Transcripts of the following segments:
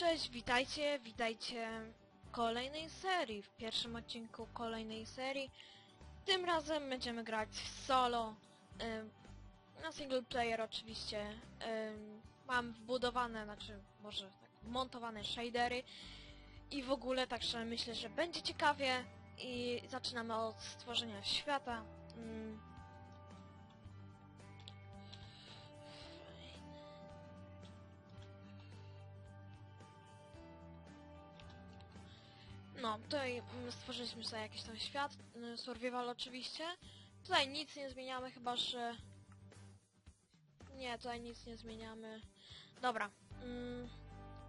Cześć, witajcie, witajcie w kolejnej serii, w pierwszym odcinku kolejnej serii. Tym razem będziemy grać w solo, na single player oczywiście. Mam wbudowane, znaczy może tak, montowane shadery i w ogóle, także myślę, że będzie ciekawie i zaczynamy od stworzenia świata. Ym, No, tutaj mm, stworzyliśmy sobie jakiś tam świat, y, survival oczywiście. Tutaj nic nie zmieniamy, chyba że... Nie, tutaj nic nie zmieniamy. Dobra, mm,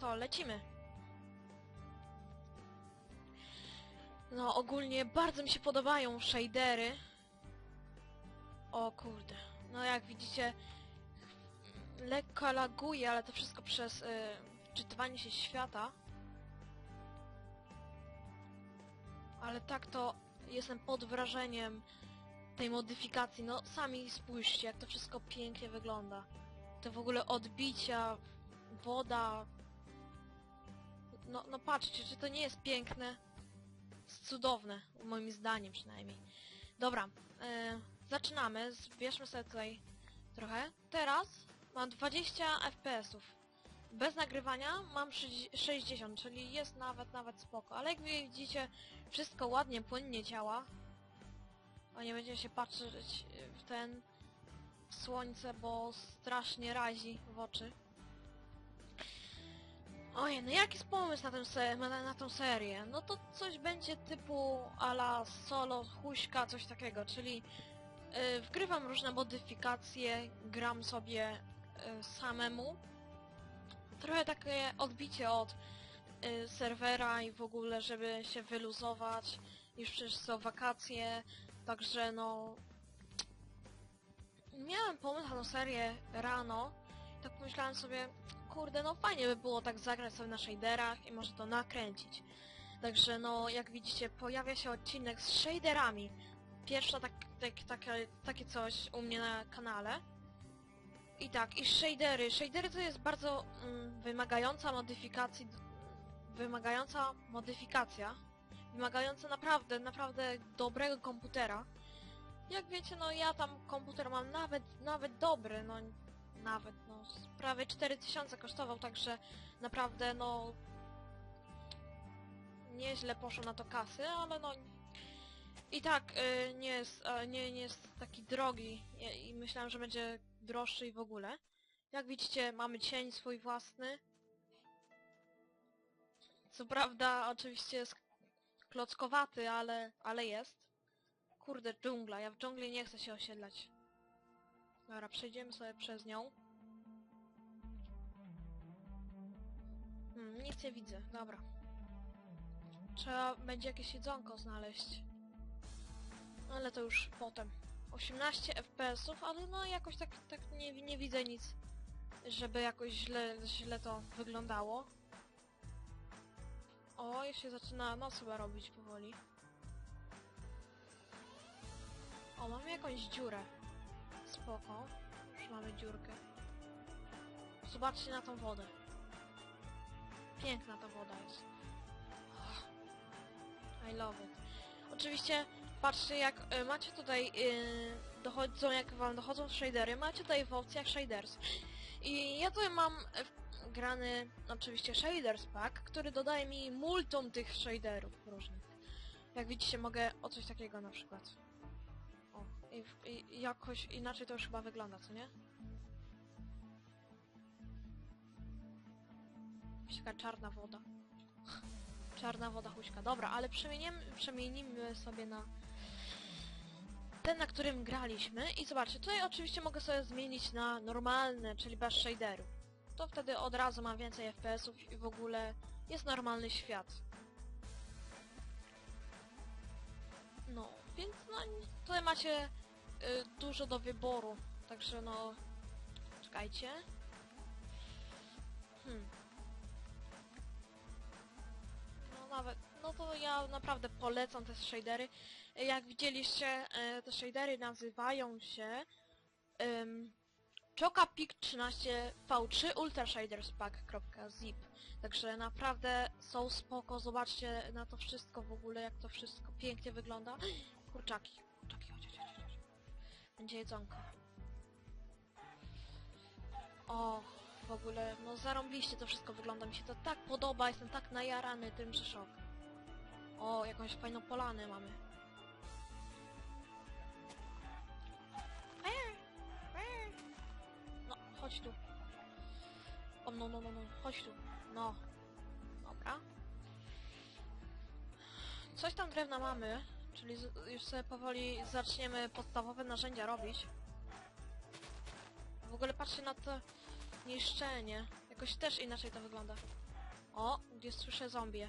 to lecimy. No, ogólnie bardzo mi się podobają shadery. O kurde, no jak widzicie, lekko laguje, ale to wszystko przez y, wczytywanie się świata. Ale tak to jestem pod wrażeniem tej modyfikacji. No sami spójrzcie, jak to wszystko pięknie wygląda. Te w ogóle odbicia, woda. No, no patrzcie, czy to nie jest piękne? Jest cudowne, moim zdaniem przynajmniej. Dobra, e, zaczynamy. Zbierzmy sobie tutaj trochę. Teraz mam 20 FPS-ów. Bez nagrywania mam 60, czyli jest nawet, nawet spoko. Ale jak widzicie, wszystko ładnie, płynnie działa. A nie będziecie się patrzeć w ten w słońce, bo strasznie razi w oczy. Ojej, no jaki jest pomysł na, se na, na tą serię? No to coś będzie typu ala solo, huśka, coś takiego, czyli yy, wgrywam różne modyfikacje, gram sobie yy, samemu, trochę takie odbicie od y, serwera i w ogóle, żeby się wyluzować. Już przecież są wakacje, także no... Miałem pomysł na serię rano tak pomyślałem sobie, kurde, no fajnie by było tak zagrać sobie na shaderach i może to nakręcić. Także no, jak widzicie, pojawia się odcinek z shaderami. Pierwsza tak, tak, takie coś u mnie na kanale. I tak, i shadery. Shadery to jest bardzo mm, wymagająca modyfikacji, wymagająca modyfikacja, wymagająca naprawdę, naprawdę dobrego komputera. Jak wiecie, no ja tam komputer mam nawet, nawet dobry, no nawet, no prawie 4000 kosztował, także naprawdę, no nieźle poszło na to kasy, ale no i tak y, nie, jest, y, nie, nie jest taki drogi i myślałem, że będzie droższy i w ogóle. Jak widzicie, mamy cień swój własny. Co prawda, oczywiście jest klockowaty, ale, ale jest. Kurde, dżungla. Ja w dżungli nie chcę się osiedlać. Dobra, przejdziemy sobie przez nią. Hmm, nic nie widzę. Dobra. Trzeba będzie jakieś jedzonko znaleźć. Ale to już potem. 18 FPS-ów, ale no jakoś tak, tak nie, nie widzę nic, żeby jakoś źle, źle to wyglądało. O, już się zaczyna noc chyba robić powoli. O, mamy jakąś dziurę. Spoko. Już mamy dziurkę. Zobaczcie na tą wodę. Piękna ta woda jest. I love it. Oczywiście Patrzcie, jak y, macie tutaj, y, dochodzą, jak wam dochodzą shadery, macie tutaj w opcjach shaders. I ja tutaj mam y, grany, oczywiście, shaders pack, który dodaje mi multum tych shaderów różnych. Jak widzicie, mogę o coś takiego na przykład. O, i, i jakoś inaczej to już chyba wygląda, co nie? Taka czarna woda. Czarna woda huśka. Dobra, ale przemienimy, przemienimy sobie na ten, na którym graliśmy. I zobaczcie, tutaj oczywiście mogę sobie zmienić na normalne, czyli bez shaderu. To wtedy od razu mam więcej FPS-ów i w ogóle jest normalny świat. No, więc no, tutaj macie y, dużo do wyboru, także no... Czekajcie. Hmm. No nawet, to ja naprawdę polecam te shadery. Jak widzieliście, e, te shadery nazywają się um, Chocapik 13 V3 Ultra Shaders Pack.zip Także naprawdę są spoko, zobaczcie na to wszystko w ogóle, jak to wszystko pięknie wygląda. Kurczaki, kurczaki, chodź, chodź, chodź. Będzie jedzonko. O, w ogóle, no zarąbiście to wszystko wygląda, mi się to tak podoba, jestem tak najarany tym, szok. O, jakąś fajną polanę mamy. No, chodź tu. O, no, no, no, no, chodź tu. No. Dobra. Coś tam drewna mamy, czyli już sobie powoli zaczniemy podstawowe narzędzia robić. W ogóle patrzcie na to niszczenie. Jakoś też inaczej to wygląda. O, gdzie słyszę zombie.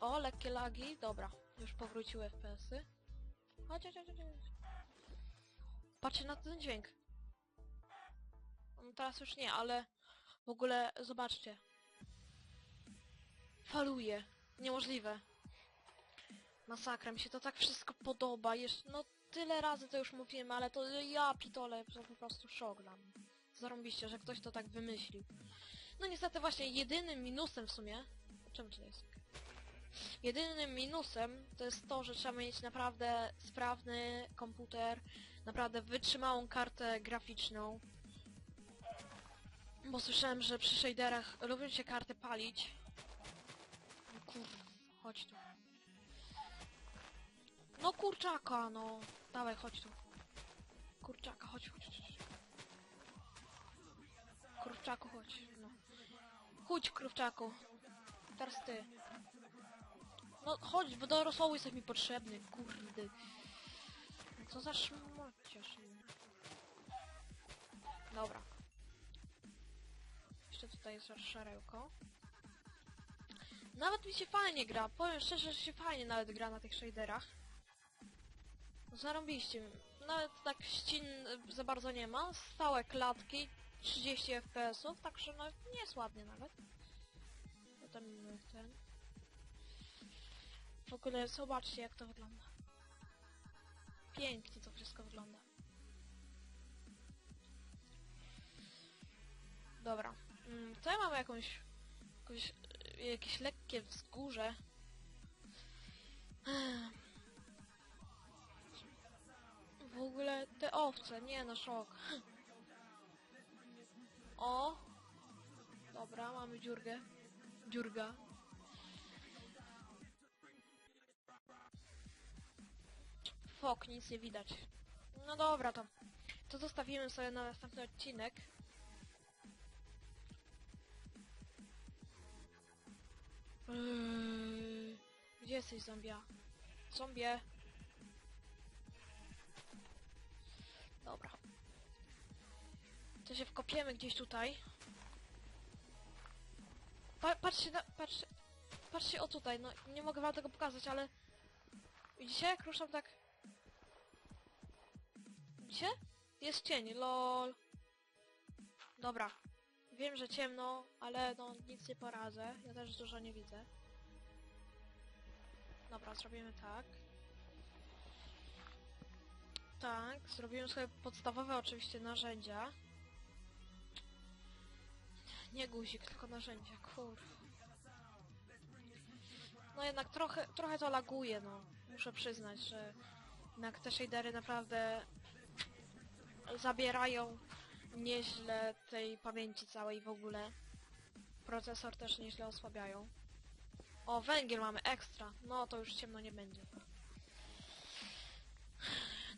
O, lekkie lagi. Dobra, już powróciły FPS-y. Chodź, chodź, chodź, chodź. Patrzcie na ten dźwięk. No teraz już nie, ale w ogóle zobaczcie. Faluje. Niemożliwe. Masakra, mi się to tak wszystko podoba. Jeszcze, no tyle razy to już mówiłem, ale to ja pitole, to po prostu mnie. Zarąbiście, że ktoś to tak wymyślił. No niestety właśnie jedynym minusem w sumie... Czemu to jest? Jedynym minusem to jest to, że trzeba mieć naprawdę sprawny komputer, naprawdę wytrzymałą kartę graficzną. Bo słyszałem, że przy shaderach lubią się karty palić. No kur... chodź tu. No kurczaka, no. Dawaj, chodź tu. Kurczaka, chodź, chodź, chodź. Kurczaku, chodź, no. Chodź, kurczaku. Teraz ty. No chodź, bo do rosołu jesteś mi potrzebny, kurde. No Co za szmaciarz. Dobra. Jeszcze tutaj jest szarełko. Nawet mi się fajnie gra, powiem szczerze, że się fajnie nawet gra na tych shaderach. Zarąbiście. Nawet tak ścin za bardzo nie ma. Stałe klatki, 30 FPS-ów, także no nie jest ładnie nawet. Potem ten... W ogóle zobaczcie jak to wygląda. Pięknie to wszystko wygląda. Dobra. Mm, Tutaj mamy jakąś, jakąś y, jakieś lekkie wzgórze. W ogóle te owce, nie no szok. O! Dobra, mamy dziurgę. Dziurga. Fok, nic nie widać. No dobra, to, to zostawimy sobie na następny odcinek. Yy, Gdzie jesteś, zombia? Zombie! Dobra. To się wkopiemy gdzieś tutaj. Pa patrzcie na... Patrzcie... Patrzcie o tutaj, no nie mogę wam tego pokazać, ale... Widzicie jak ruszam tak... Widzicie? Jest cień, lol. Dobra. Wiem, że ciemno, ale no nic nie poradzę. Ja też dużo nie widzę. Dobra, zrobimy tak. Tak, zrobiłem sobie podstawowe oczywiście narzędzia. Nie guzik, tylko narzędzia, kur. No jednak trochę, trochę to laguje, no. Muszę przyznać, że jednak te shadery naprawdę zabierają nieźle tej pamięci całej w ogóle. Procesor też nieźle osłabiają. O, węgiel mamy ekstra. No to już ciemno nie będzie.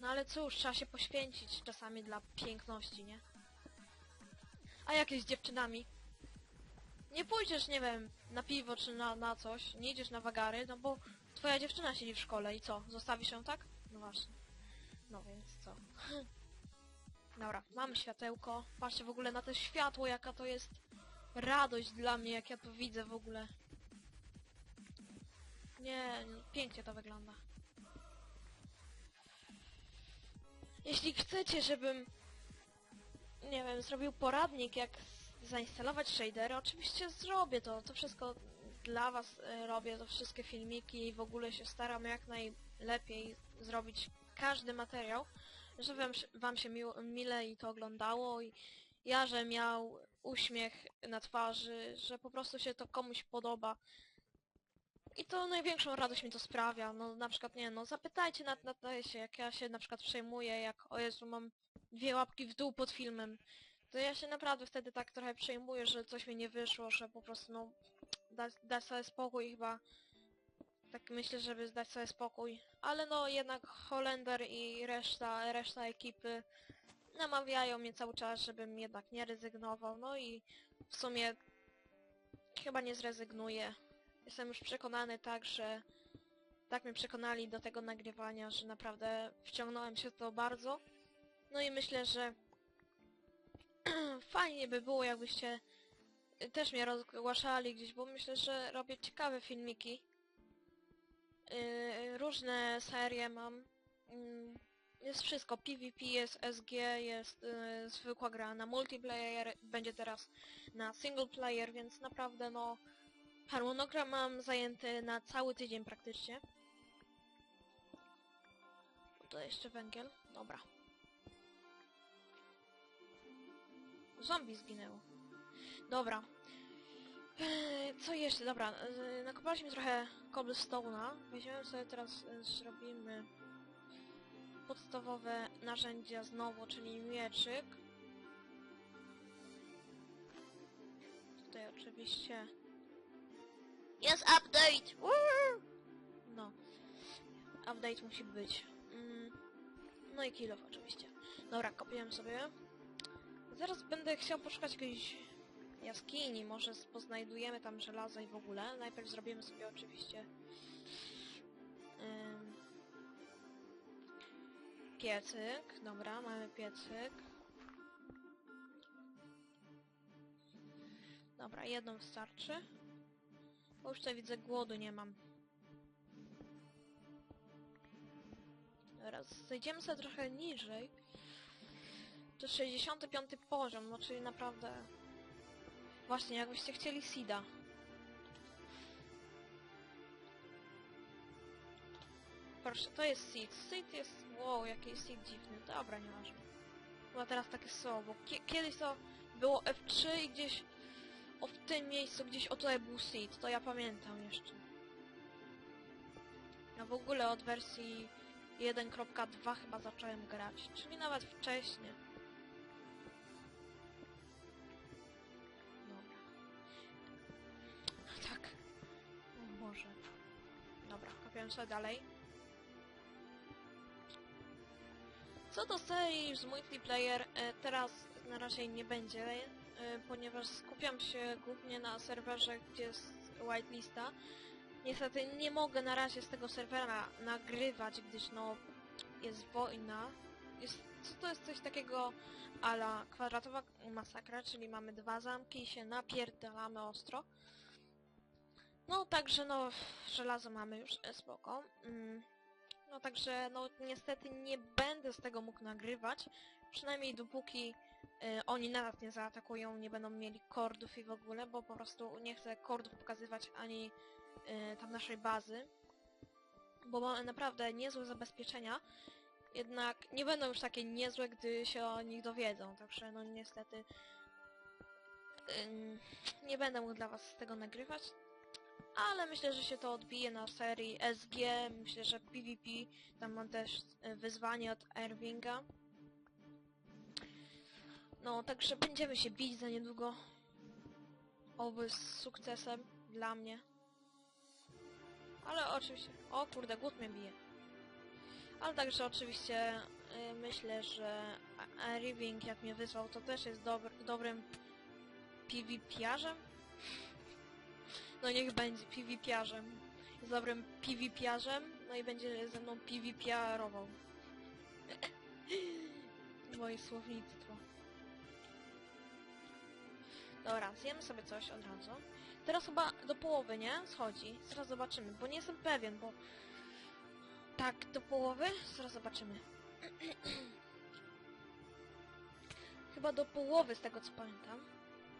No ale cóż, trzeba się poświęcić czasami dla piękności, nie? A jak jest z dziewczynami? Nie pójdziesz, nie wiem, na piwo czy na, na coś, nie idziesz na wagary, no bo twoja dziewczyna siedzi w szkole i co? Zostawisz ją tak? No właśnie. No więc co? Dobra, mamy światełko. Patrzcie w ogóle na to światło, jaka to jest radość dla mnie, jak ja to widzę w ogóle. Nie, nie, pięknie to wygląda. Jeśli chcecie, żebym nie wiem, zrobił poradnik, jak zainstalować shadery, oczywiście zrobię to. To wszystko dla was e, robię, to wszystkie filmiki i w ogóle się staram jak najlepiej zrobić każdy materiał, że wam, się- miło, mile i to oglądało i ja, że miał uśmiech na twarzy, że po prostu się to komuś podoba. I to największą radość mi to sprawia. No na przykład nie no, zapytajcie na, na się, jak ja się na przykład przejmuję, jak o Jezu mam dwie łapki w dół pod filmem. To ja się naprawdę wtedy tak trochę przejmuję, że coś mi nie wyszło, że po prostu no dać, dać sobie spokój chyba. Tak myślę, żeby zdać sobie spokój. Ale no jednak Holender i reszta, reszta ekipy namawiają mnie cały czas, żebym jednak nie rezygnował. No i w sumie chyba nie zrezygnuję. Jestem już przekonany tak, że tak mnie przekonali do tego nagrywania, że naprawdę wciągnąłem się w to bardzo. No i myślę, że fajnie by było, jakbyście też mnie rozgłaszali gdzieś, bo myślę, że robię ciekawe filmiki. Yy, różne serie mam. Yy, jest wszystko. PvP, jest SG, jest yy, zwykła gra na multiplayer, będzie teraz na single player, więc naprawdę no harmonogram mam zajęty na cały tydzień praktycznie. To jeszcze węgiel. Dobra. Zombie zginęło. Dobra. Eee, Co jeszcze? Dobra, eee, nakopaliśmy trochę cobblestone'a. Weźmiemy sobie teraz, e, zrobimy podstawowe narzędzia znowu, czyli mieczyk. Tutaj oczywiście jest update! Woo! No. Update musi być. Mm. No i kill off oczywiście. Dobra, kopiłem sobie. Zaraz będę chciał poszukać jakiejś jaskini, może poznajdujemy tam żelazo i w ogóle. Najpierw zrobimy sobie oczywiście ym, piecyk. Dobra, mamy piecyk. Dobra, jedną wystarczy. Bo już tutaj widzę głodu nie mam. Teraz zejdziemy sobie trochę niżej. To 65 poziom, no czyli naprawdę... Właśnie, jakbyście chcieli Sida. Proszę, to jest Seed. Seed jest... Wow, jaki Seed dziwny. Dobra, nieważne. Chyba teraz takie kie kiedyś to było F3 i gdzieś... O, w tym miejscu gdzieś o tutaj był Seed, to ja pamiętam jeszcze. Ja w ogóle od wersji 1.2 chyba zacząłem grać, czyli nawet wcześniej. Sobie dalej. Co do serii z multiplayer, e, teraz na razie nie będzie, e, ponieważ skupiam się głównie na serwerze, gdzie jest whitelista. Niestety nie mogę na razie z tego serwera nagrywać, gdyż no jest wojna. Jest, co to jest coś takiego ala kwadratowa masakra, czyli mamy dwa zamki i się napierdalamy ostro. No także no żelazo mamy już e, spoko. Mm. No także no niestety nie będę z tego mógł nagrywać. Przynajmniej dopóki y, oni na nas nie zaatakują, nie będą mieli kordów i w ogóle, bo po prostu nie chcę kordów pokazywać ani y, tam naszej bazy. Bo mamy naprawdę niezłe zabezpieczenia. Jednak nie będą już takie niezłe, gdy się o nich dowiedzą. Także no niestety ym, nie będę mógł dla was z tego nagrywać. Ale myślę, że się to odbije na serii SG, myślę, że PvP, tam mam też y, wyzwanie od Irvinga. No, także będziemy się bić za niedługo. Oby z sukcesem dla mnie. Ale oczywiście... O kurde, głód mnie bije. Ale także oczywiście y, myślę, że Irving jak mnie wyzwał, to też jest dobr dobrym PvP-arzem. No niech będzie PvP-arzem. Jest dobrym PvP-arzem, no i będzie ze mną PvP-arował. Moje słownictwo. Dobra, zjemy sobie coś od razu. Teraz chyba do połowy, nie? Schodzi. Zaraz zobaczymy, bo nie jestem pewien, bo... Tak, do połowy? Zaraz zobaczymy. chyba do połowy, z tego co pamiętam.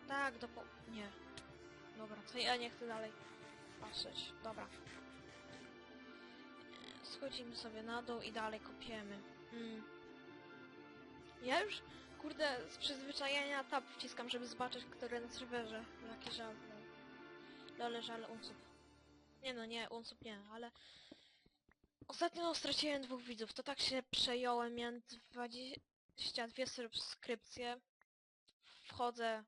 Tak, do po... Nie. Dobra, to ja nie chcę dalej patrzeć. Dobra. E, Schodzimy sobie na dół i dalej kopiemy. Mm. Ja już, kurde, z przyzwyczajenia tab wciskam, żeby zobaczyć, który na serwerze. Jaki żal. Lole, żal, unsub. Nie no, nie, unsub nie, ale... Ostatnio straciłem dwóch widzów, to tak się przejąłem, miałem 22 subskrypcje. Wchodzę...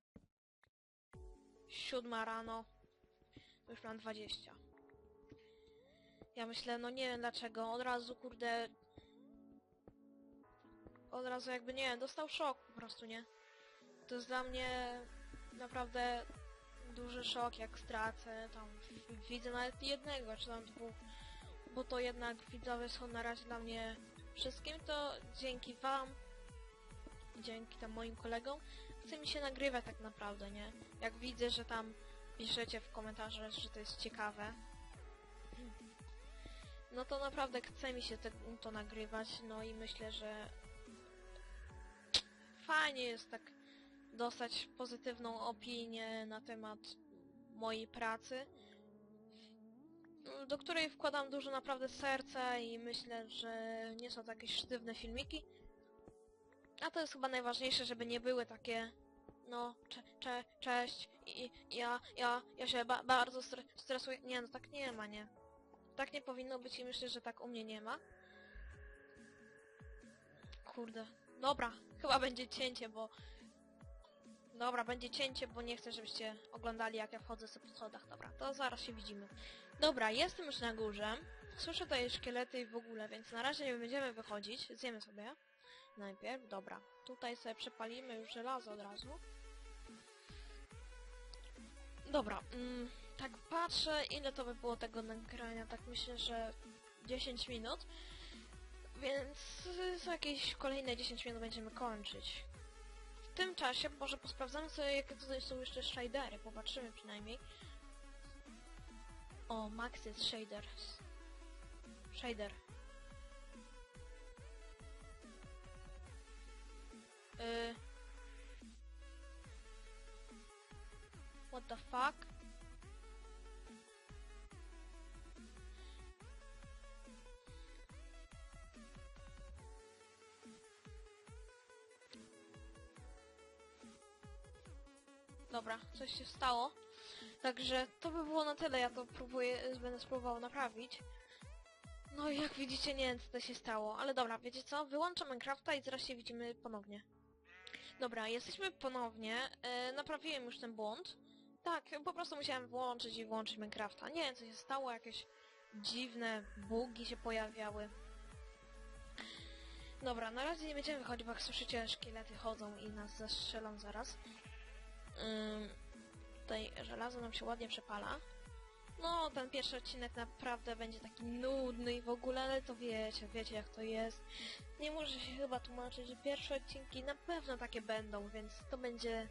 Siódma rano. Już mam 20. Ja myślę, no nie wiem dlaczego, od razu kurde... Od razu jakby, nie dostał szok po prostu, nie? To jest dla mnie naprawdę duży szok, jak stracę, tam widzę nawet jednego, czy tam dwóch, bo to jednak widzowie są na razie dla mnie wszystkim, to dzięki wam, dzięki tam moim kolegom, chce mi się nagrywać tak naprawdę, nie? Jak widzę, że tam piszecie w komentarzach, że to jest ciekawe, no to naprawdę chce mi się te, to nagrywać, no i myślę, że fajnie jest tak dostać pozytywną opinię na temat mojej pracy, do której wkładam dużo naprawdę serca i myślę, że nie są to jakieś sztywne filmiki. A to jest chyba najważniejsze, żeby nie były takie no, cze, cze, cześć, i, ja, ja, ja się ba bardzo stre stresuję. Nie, no tak nie ma, nie. Tak nie powinno być i myślę, że tak u mnie nie ma. Kurde. Dobra, chyba będzie cięcie, bo... Dobra, będzie cięcie, bo nie chcę, żebyście oglądali jak ja wchodzę sobie po schodach. Dobra, to zaraz się widzimy. Dobra, jestem już na górze. Słyszę tutaj szkielety i w ogóle, więc na razie nie będziemy wychodzić. Zjemy sobie. Najpierw, dobra. Tutaj sobie przepalimy już żelazo od razu. Dobra, mm, tak patrzę, ile to by było tego nagrania, tak myślę, że 10 minut. Więc za jakieś kolejne 10 minut będziemy kończyć. W tym czasie może posprawdzamy sobie, jakie tutaj są jeszcze shadery, popatrzymy przynajmniej. O, Max jest shader. Shader. Y... What the fuck? Dobra, coś się stało. Także to by było na tyle, ja to próbuję, będę spróbował naprawić. No i jak widzicie, nie wiem co to się stało, ale dobra, wiecie co? Wyłączę Minecrafta i zaraz się widzimy ponownie. Dobra, jesteśmy ponownie, e, naprawiłem już ten błąd. Tak, po prostu musiałem włączyć i włączyć Minecrafta. Nie wiem co się stało, jakieś dziwne bugi się pojawiały. Dobra, na razie nie będziemy wychodzić, bo jak słyszycie, szkielety chodzą i nas zastrzelą zaraz. Tutaj żelazo nam się ładnie przepala. No, ten pierwszy odcinek naprawdę będzie taki nudny i w ogóle, ale to wiecie, wiecie jak to jest. Nie muszę się chyba tłumaczyć, że pierwsze odcinki na pewno takie będą, więc to będzie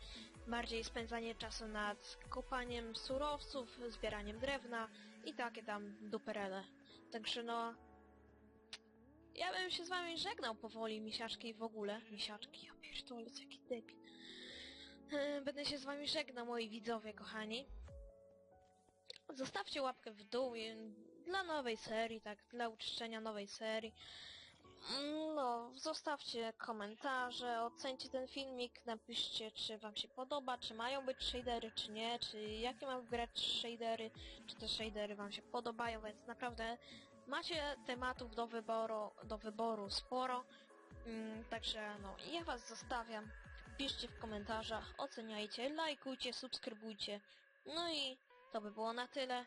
bardziej spędzanie czasu nad kopaniem surowców, zbieraniem drewna i takie tam duperele. Także no... Ja bym się z wami żegnał powoli, misiaczki w ogóle. Misiaczki, ja pierdolę, jaki debil. E, Będę się z wami żegnał, moi widzowie kochani. Zostawcie łapkę w dół dla nowej serii, tak, dla uczczenia nowej serii. No, zostawcie komentarze, ocencie ten filmik, napiszcie, czy wam się podoba, czy mają być shadery, czy nie, czy jakie mam wgrać shadery, czy te shadery wam się podobają, więc naprawdę macie tematów do wyboru, do wyboru sporo. Mm, także no, ja was zostawiam. Piszcie w komentarzach, oceniajcie, lajkujcie, subskrybujcie. No i to by było na tyle.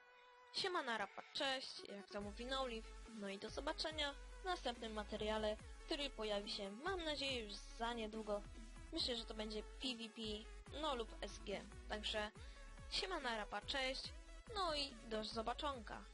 Siemana rapa, cześć, jak to mówi Noliv. No i do zobaczenia w następnym materiale, który pojawi się, mam nadzieję, już za niedługo. Myślę, że to będzie PvP, no lub SG. Także siemana rapa, cześć, no i do zobaczonka.